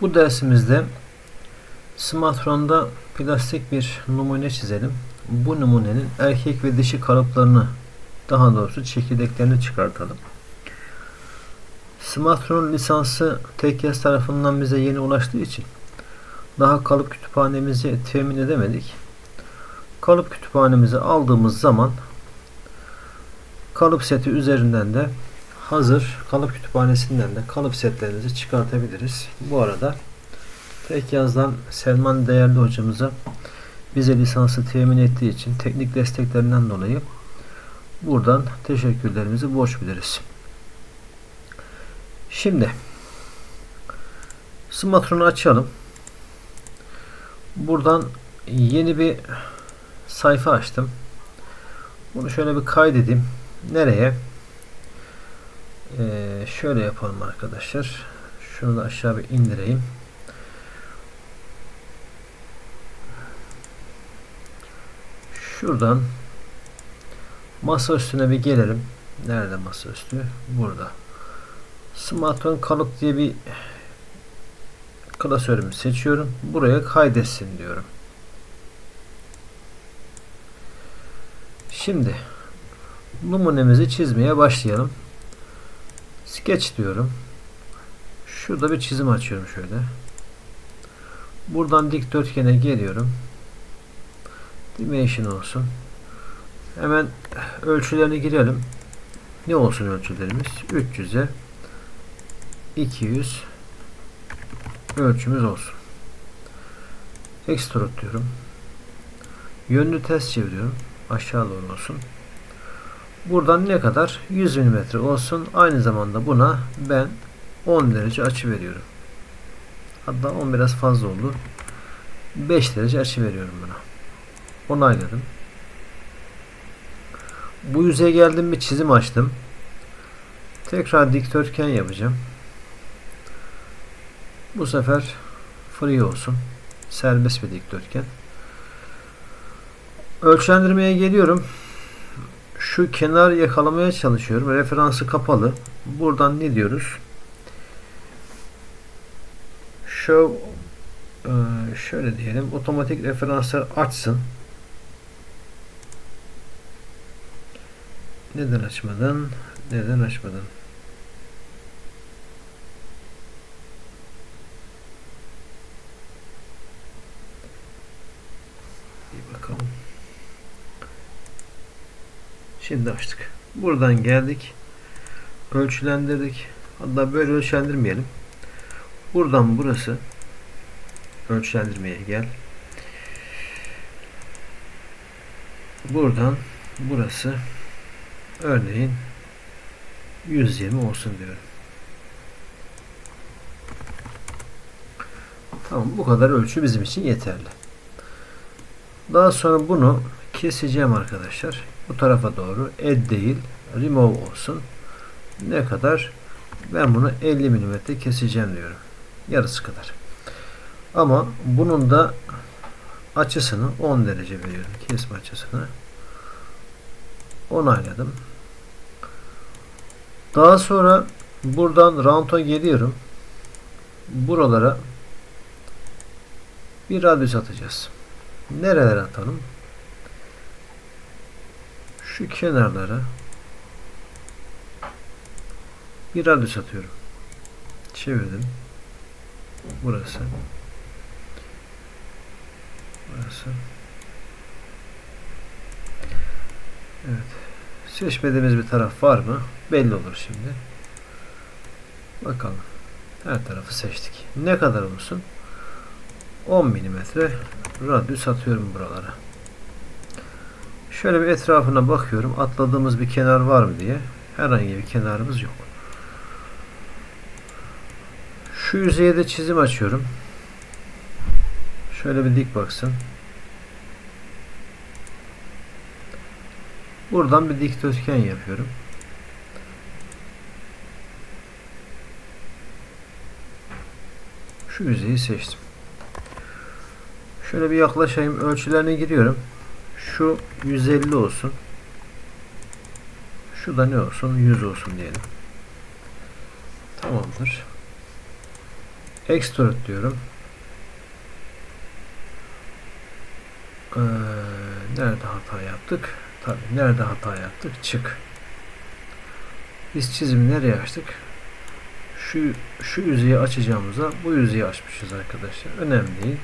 Bu dersimizde smartronda plastik bir numune çizelim. Bu numunenin erkek ve dişi kalıplarını daha doğrusu çekirdeklerini çıkartalım. Smartron lisansı TKS tarafından bize yeni ulaştığı için daha kalıp kütüphanemizi temin edemedik. Kalıp kütüphanemizi aldığımız zaman kalıp seti üzerinden de hazır kalıp kütüphanesinden de kalıp setlerinizi çıkartabiliriz. Bu arada tek yazdan Selman değerli hocamıza bize lisansı temin ettiği için teknik desteklerinden dolayı buradan teşekkürlerimizi borç biliriz. Şimdi smartphone'u açalım. Buradan yeni bir sayfa açtım. Bunu şöyle bir kaydedeyim. Nereye? Ee, şöyle yapalım arkadaşlar. Şunu da aşağı bir indireyim. Şuradan masa üstüne bir gelelim. Nerede masa üstü? Burada. Smartphone kalıp diye bir klasörümü seçiyorum. Buraya kaydetsin diyorum. Şimdi numunemizi çizmeye başlayalım. Sketch diyorum. Şurada bir çizim açıyorum şöyle. Buradan dikdörtgene geliyorum. Dimension olsun. Hemen ölçülerini girelim. Ne olsun ölçülerimiz? 300'e 200 ölçümüz olsun. Extrude diyorum. Yönünü ters çeviriyorum. Aşağı doğru olsun. Buradan ne kadar? 100 mm olsun. Aynı zamanda buna ben 10 derece açı veriyorum. Hatta 10 biraz fazla oldu. 5 derece açı veriyorum buna. Onayladım. Bu yüzeye geldim bir çizim açtım. Tekrar dikdörtgen yapacağım. Bu sefer free olsun. Serbest bir dikdörtgen. Ölçendirmeye geliyorum. Şu kenar yakalamaya çalışıyorum. Referansı kapalı. Buradan ne diyoruz? Show e, şöyle diyelim. Otomatik referanslar açsın. Neden açmadın? Neden açmadın? Bir bakalım. Şimdi açtık. Buradan geldik. Ölçülendirdik. Hatta böyle ölçendirmeyelim. Buradan burası ölçülendirmeye gel. Buradan burası örneğin 120 olsun diyorum. Tamam bu kadar ölçü bizim için yeterli. Daha sonra bunu keseceğim arkadaşlar. Bu tarafa doğru add değil remove olsun. Ne kadar? Ben bunu 50 mm keseceğim diyorum. Yarısı kadar. Ama bunun da açısını 10 derece veriyorum. Kesme açısını. Onayladım. Daha sonra buradan round'a geliyorum. Buralara bir radyus atacağız. Nerelere atalım? Şu kenarlara bir radyus atıyorum. Çevirdim. Burası. Burası. Evet. Seçmediğimiz bir taraf var mı? Belli olur şimdi. Bakalım. Her tarafı seçtik. Ne kadar olsun? 10 mm radyus atıyorum buralara. Şöyle bir etrafına bakıyorum. Atladığımız bir kenar var mı diye. Herhangi bir kenarımız yok. Şu yüzeye de çizim açıyorum. Şöyle bir dik baksın. Buradan bir dikdörtgen yapıyorum. Şu yüzeyi seçtim. Şöyle bir yaklaşayım. Ölçülerine giriyorum. Şu 150 olsun. Şu da ne olsun? 100 olsun diyelim. Tamamdır. Extrude diyorum. Ee, nerede hata yaptık? Tabii nerede hata yaptık? Çık. Biz çizimi nereye açtık? Şu şu yüzeyi açacağımıza bu yüzeyi açmışız arkadaşlar. Önemli değil.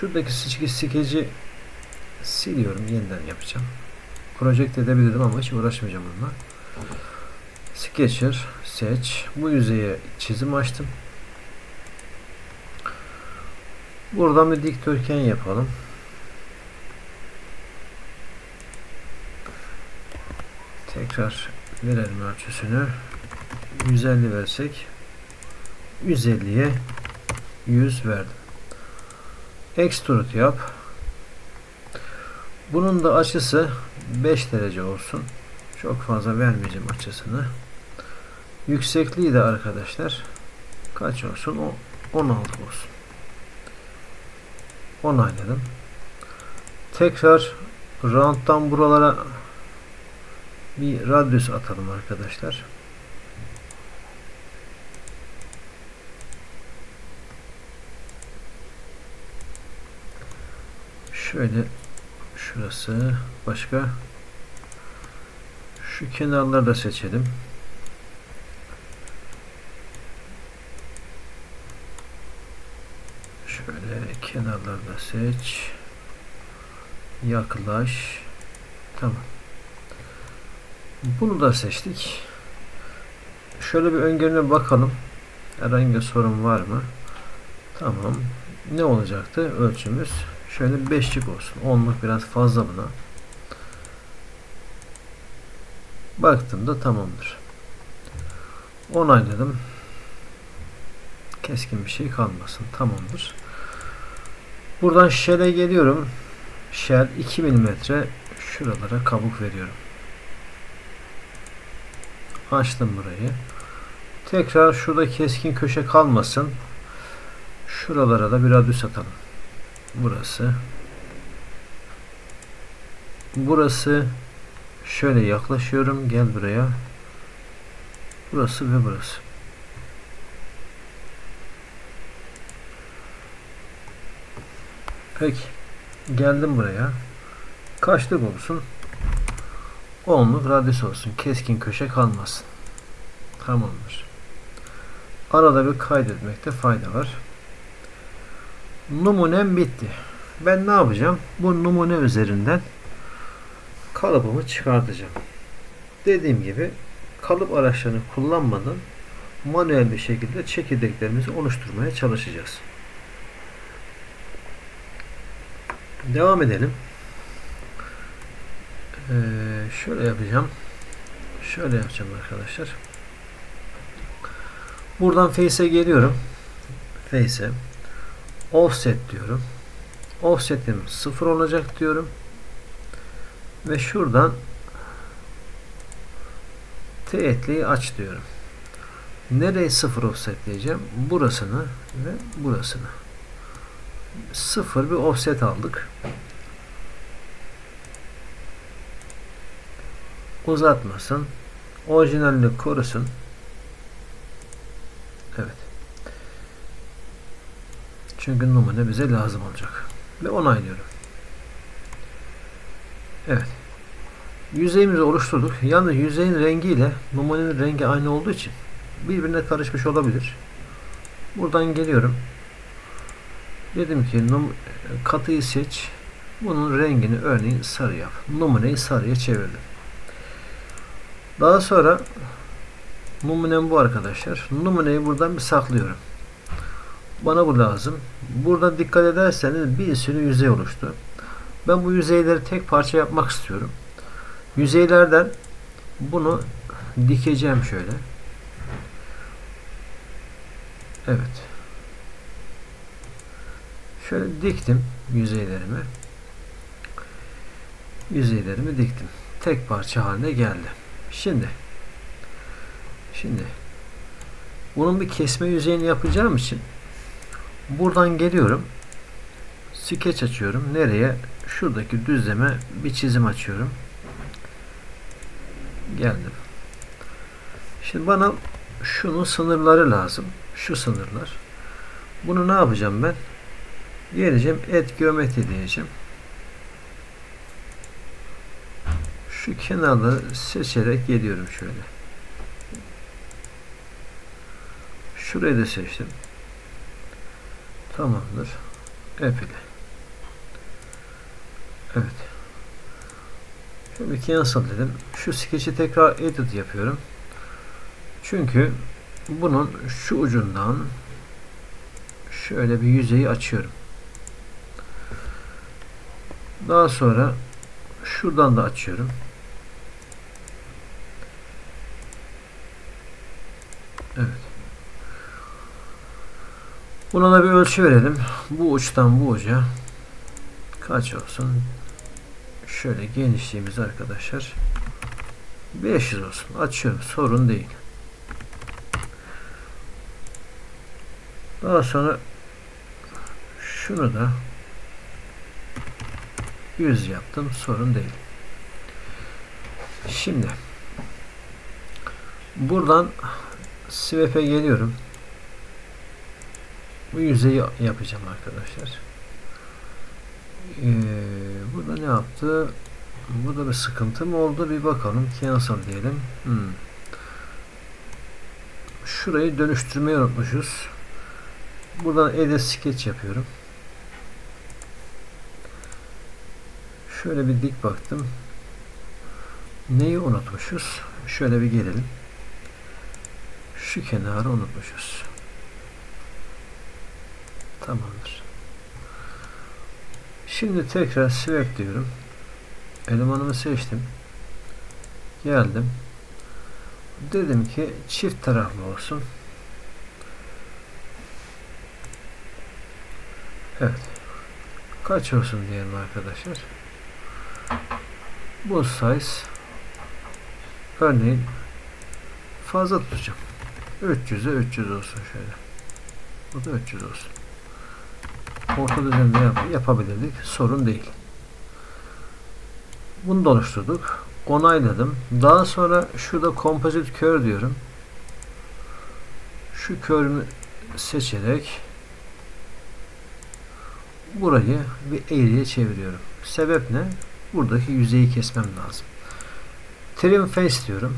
Şuradaki çizgi skeci siliyorum. Yeniden yapacağım. Project edebilirdim ama hiç uğraşmayacağım onunla. Sketcher seç. Bu yüzeye çizim açtım. Buradan bir dikdörtgen yapalım. Tekrar verelim ölçüsünü. 150 versek 150'ye 100 verdim. Extrude yap. Bunun da açısı 5 derece olsun. Çok fazla vermeyeceğim açısını. Yüksekliği de arkadaşlar kaç olsun? O 16 olsun. Onayladım. Tekrar round'dan buralara bir radyus atalım arkadaşlar. Şöyle şurası başka şu kenarları da seçelim. Şöyle kenarları da seç. Yaklaş. Tamam. Bunu da seçtik. Şöyle bir öngörüne bakalım. Herhangi bir sorun var mı? Tamam. Ne olacaktı? Ölçümüz şöyle 5'lik olsun. 10'luk biraz fazla buna. Baktığımda tamamdır. Onayladım. Keskin bir şey kalmasın. Tamamdır. Buradan shell'e geliyorum. Shell 2 mm şuralara kabuk veriyorum. Açtım burayı. Tekrar şurada keskin köşe kalmasın. Şuralara da bir radius atalım. Burası. Burası şöyle yaklaşıyorum. Gel buraya. Burası ve burası. Peki. Geldim buraya. Kaçlık olsun? 10'luk radyus olsun. Keskin köşe kalmasın. Tamamdır. Arada bir kaydetmekte fayda var. Numunem bitti. Ben ne yapacağım? Bu numune üzerinden kalıbımı çıkartacağım. Dediğim gibi kalıp araçlarını kullanmadan manuel bir şekilde çekirdeklerimizi oluşturmaya çalışacağız. Devam edelim. Ee, şöyle yapacağım. Şöyle yapacağım arkadaşlar. Buradan Face'e geliyorum. Face'e offset diyorum. Offset'im 0 olacak diyorum. Ve şuradan teğetliği aç diyorum. Nereye 0 offsetleyeceğim? Burasını ve burasını. 0 bir offset aldık. Uzatmasın. Orijinalini korusun. Evet. Çünkü numune bize lazım olacak. Ve onaylıyorum. Evet. Yüzeyimizi oluşturduk. Yalnız yüzeyin rengiyle numunenin rengi aynı olduğu için birbirine karışmış olabilir. Buradan geliyorum. Dedim ki num katıyı seç. Bunun rengini örneğin sarı yap. Numuneyi sarıya çevirdim. Daha sonra numunem bu arkadaşlar. Numuneyi buradan bir saklıyorum. Bana bu lazım. Burada dikkat ederseniz bir sürü yüzey oluştu. Ben bu yüzeyleri tek parça yapmak istiyorum. Yüzeylerden bunu dikeceğim şöyle. Evet. Şöyle diktim yüzeylerimi. Yüzeylerimi diktim. Tek parça haline geldi. Şimdi şimdi bunun bir kesme yüzeyini yapacağım için buradan geliyorum. Skeç açıyorum. Nereye? Şuradaki düzleme bir çizim açıyorum. Geldim. Şimdi bana şunun sınırları lazım. Şu sınırlar. Bunu ne yapacağım ben? Geleceğim et geometri diyeceğim. Şu kenarları seçerek geliyorum şöyle. Şurayı da seçtim. Tamamdır. Epile. Evet. Bir cancel dedim. Şu skeç'i tekrar edit yapıyorum. Çünkü bunun şu ucundan şöyle bir yüzeyi açıyorum. Daha sonra şuradan da açıyorum. Evet. Buna da bir ölçü verelim. Bu uçtan bu uca kaç olsun? Şöyle genişliğimiz arkadaşlar 500 olsun. Açıyorum. Sorun değil. Daha sonra şunu da 100 yaptım. Sorun değil. Şimdi buradan swap'e geliyorum. Bu yüzeyi yapacağım arkadaşlar. Ee, burada ne yaptı? Burada bir sıkıntı mı oldu? Bir bakalım. Cancel diyelim. Hmm. Şurayı dönüştürmeyi unutmuşuz. Buradan edit sketch yapıyorum. Şöyle bir dik baktım. Neyi unutmuşuz? Şöyle bir gelelim. Şu kenarı unutmuşuz. Tamamdır. Şimdi tekrar swap diyorum. Elemanımı seçtim. Geldim. Dedim ki çift taraflı olsun. Evet. Kaç olsun diyelim arkadaşlar. Bu size örneğin fazla tutacağım. 300'e 300 olsun şöyle. Bu da 300 olsun. Orta düzende yap yapabilirdik. Sorun değil. Bunu da oluşturduk. Onayladım. Daha sonra şurada composite kör diyorum. Şu körümü seçerek burayı bir eğriye çeviriyorum. Sebep ne? Buradaki yüzeyi kesmem lazım. Trim face diyorum.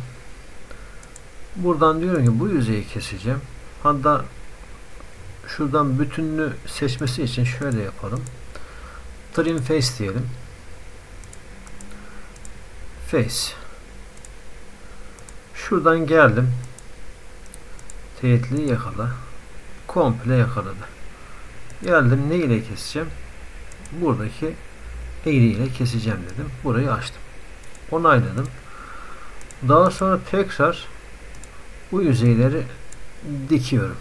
Buradan diyorum ki bu yüzeyi keseceğim. Hatta şuradan bütününü seçmesi için şöyle yapalım. Trim face diyelim. Face. Şuradan geldim. Teyitli yakala. Komple yakaladı. Geldim ne ile keseceğim? Buradaki eğriyle keseceğim dedim. Burayı açtım. Onayladım. Daha sonra tekrar bu yüzeyleri dikiyorum.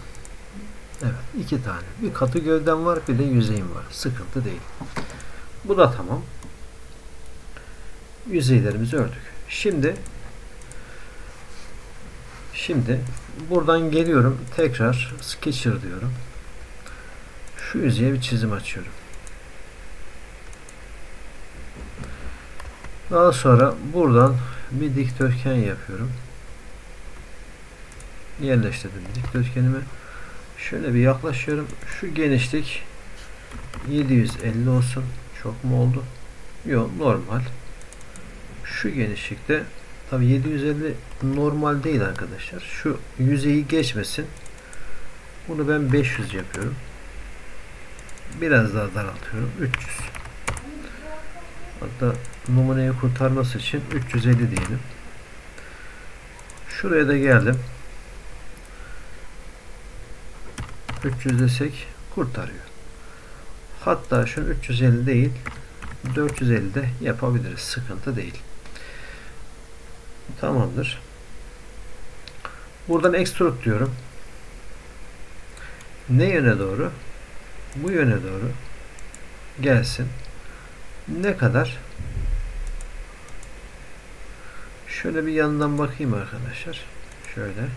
Evet. iki tane. Bir katı gövdem var. Bir de yüzeyim var. Sıkıntı değil. Bu da tamam. Yüzeylerimizi ördük. Şimdi şimdi buradan geliyorum. Tekrar Sketcher diyorum. Şu yüzeye bir çizim açıyorum. Daha sonra buradan bir dikdörtgen yapıyorum. Yerleştirdim dikdörtgenimi. Şöyle bir yaklaşıyorum. Şu genişlik 750 olsun. Çok mu oldu? Yok normal. Şu genişlikte tabi 750 normal değil arkadaşlar. Şu yüzeyi geçmesin. Bunu ben 500 yapıyorum. Biraz daha daraltıyorum. 300. Hatta numuneyi kurtarması için 350 diyelim. Şuraya da geldim. 300 desek kurtarıyor. Hatta şunu 350 değil 450 de yapabiliriz. Sıkıntı değil. Tamamdır. Buradan extrude diyorum. Ne yöne doğru? Bu yöne doğru gelsin. Ne kadar? Şöyle bir yandan bakayım arkadaşlar. Şöyle.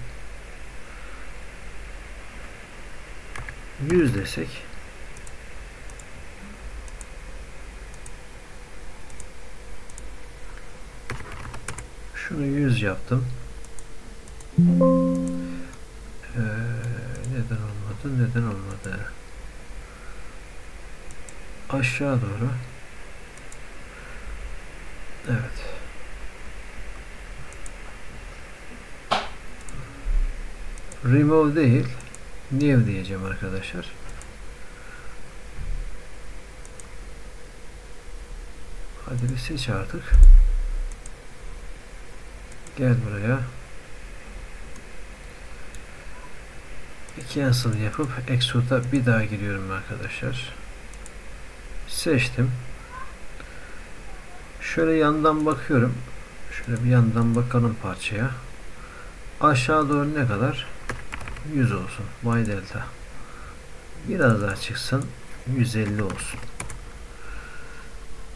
100 desek şunu 100 yaptım. Ee, neden olmadı? Neden olmadı? Aşağı doğru. Evet. Remove değil. New diyeceğim arkadaşlar. Hadi bir seç artık. Gel buraya. Bir cancel yapıp Export'a bir daha giriyorum arkadaşlar. Seçtim. Şöyle yandan bakıyorum. Şöyle bir yandan bakalım parçaya. Aşağı doğru ne kadar? 100 olsun. Y delta. Biraz daha çıksın. 150 olsun.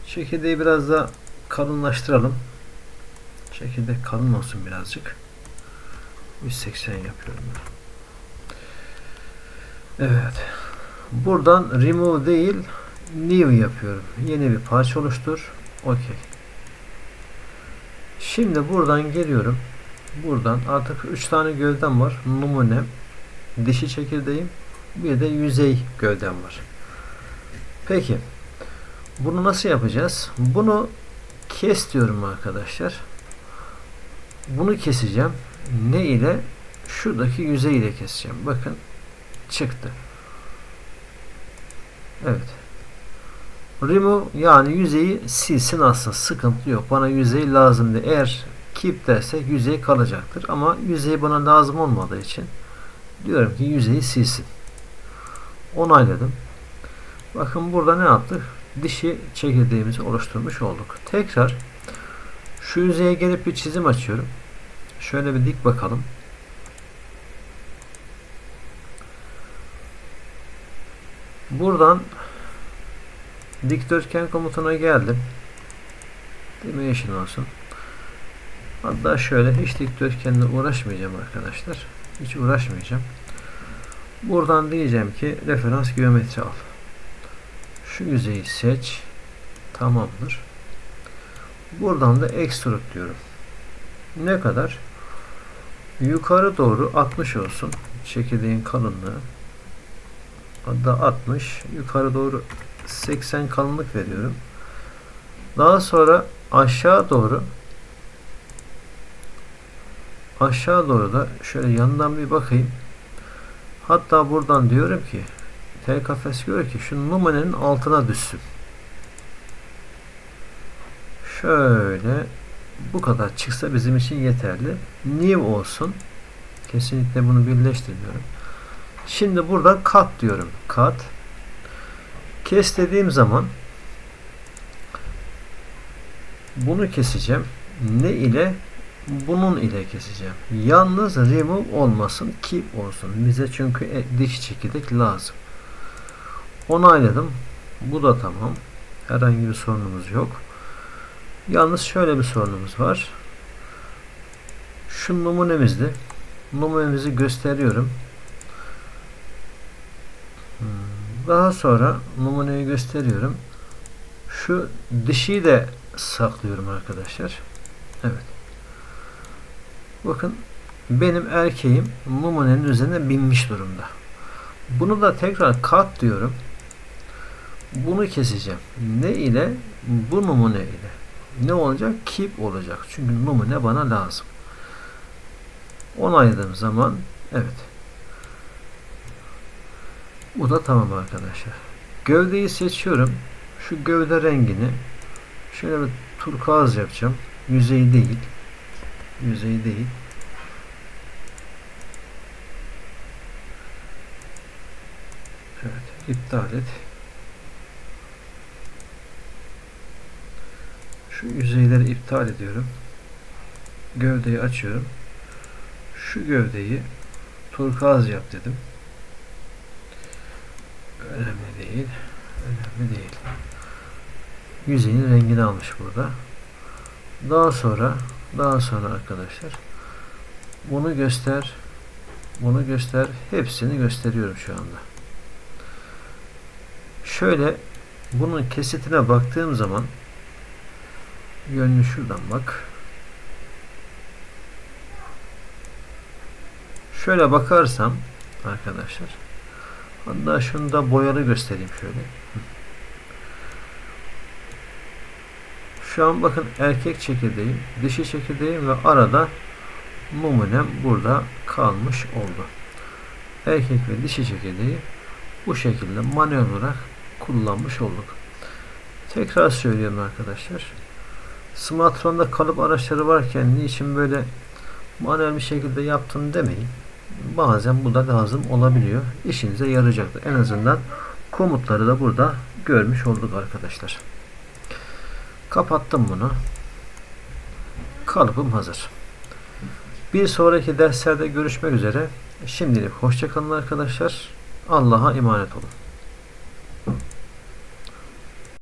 Çekirdeği biraz da kalınlaştıralım. Çekirdek kalın olsun birazcık. 180 yapıyorum. Evet. Buradan remove değil new yapıyorum. Yeni bir parça oluştur. Okey. Şimdi buradan geliyorum. Buradan artık 3 tane gövdem var. Numune, dişi çekirdeğim, bir de yüzey gövdem var. Peki. Bunu nasıl yapacağız? Bunu kes diyorum arkadaşlar. Bunu keseceğim. Ne ile? Şuradaki yüzey ile keseceğim. Bakın çıktı. Evet. Remove yani yüzeyi silsin alsın. Sıkıntı yok. Bana yüzey lazım diye. Eğer keep dersek yüzey kalacaktır. Ama yüzey bana lazım olmadığı için diyorum ki yüzeyi silsin. Onayladım. Bakın burada ne yaptık? Dişi çekirdeğimizi oluşturmuş olduk. Tekrar şu yüzeye gelip bir çizim açıyorum. Şöyle bir dik bakalım. Buradan dikdörtgen komutuna geldim. Dimension olsun. Hatta şöyle hiç dikdörtgenle uğraşmayacağım arkadaşlar. Hiç uğraşmayacağım. Buradan diyeceğim ki referans geometri al. Şu yüzeyi seç. Tamamdır. Buradan da extrude diyorum. Ne kadar? Yukarı doğru 60 olsun. Çekirdeğin kalınlığı. Hatta 60. Yukarı doğru 80 kalınlık veriyorum. Daha sonra aşağı doğru aşağı doğru da şöyle yandan bir bakayım. Hatta buradan diyorum ki T kafes diyor ki şu numunenin altına düşsün. Şöyle bu kadar çıksa bizim için yeterli. New olsun. Kesinlikle bunu birleştirmiyorum. Şimdi burada cut diyorum. Cut. Kes dediğim zaman bunu keseceğim. Ne ile? Bunun ile keseceğim. Yalnız remove olmasın, keep olsun. Bize çünkü e, diş çekirdek lazım. Onayladım. Bu da tamam. Herhangi bir sorunumuz yok. Yalnız şöyle bir sorunumuz var. Şu numunemizdi. Numunemizi gösteriyorum. Hmm, daha sonra numuneyi gösteriyorum. Şu dişiyi de saklıyorum arkadaşlar. Evet. Bakın benim erkeğim numunenin üzerine binmiş durumda. Bunu da tekrar kat diyorum. Bunu keseceğim. Ne ile? Bu numune ile. Ne olacak? Keep olacak. Çünkü numune bana lazım. Onayladığım zaman evet. Bu da tamam arkadaşlar. Gövdeyi seçiyorum. Şu gövde rengini şöyle bir turkuaz yapacağım. Yüzey değil. Yüzey değil. Evet. iptal et. Şu yüzeyleri iptal ediyorum. Gövdeyi açıyorum. Şu gövdeyi turkuaz yap dedim. Önemli değil. Önemli değil. Yüzeyin rengini almış burada. Daha sonra daha sonra arkadaşlar bunu göster bunu göster hepsini gösteriyorum şu anda. Şöyle bunun kesitine baktığım zaman yönlü şuradan bak. Şöyle bakarsam arkadaşlar Hatta şunu da boyalı göstereyim şöyle. Şu an bakın erkek çekirdeğim, dişi çekirdeğim ve arada mumunem burada kalmış oldu. Erkek ve dişi çekirdeği bu şekilde manuel olarak kullanmış olduk. Tekrar söylüyorum arkadaşlar. Smartphone'da kalıp araçları varken niçin böyle manuel bir şekilde yaptın demeyin. Bazen bu da lazım olabiliyor. İşinize yarayacaktır. En azından komutları da burada görmüş olduk arkadaşlar. Kapattım bunu. Kalıbım hazır. Bir sonraki derslerde görüşmek üzere. Şimdilik hoşçakalın arkadaşlar. Allah'a emanet olun.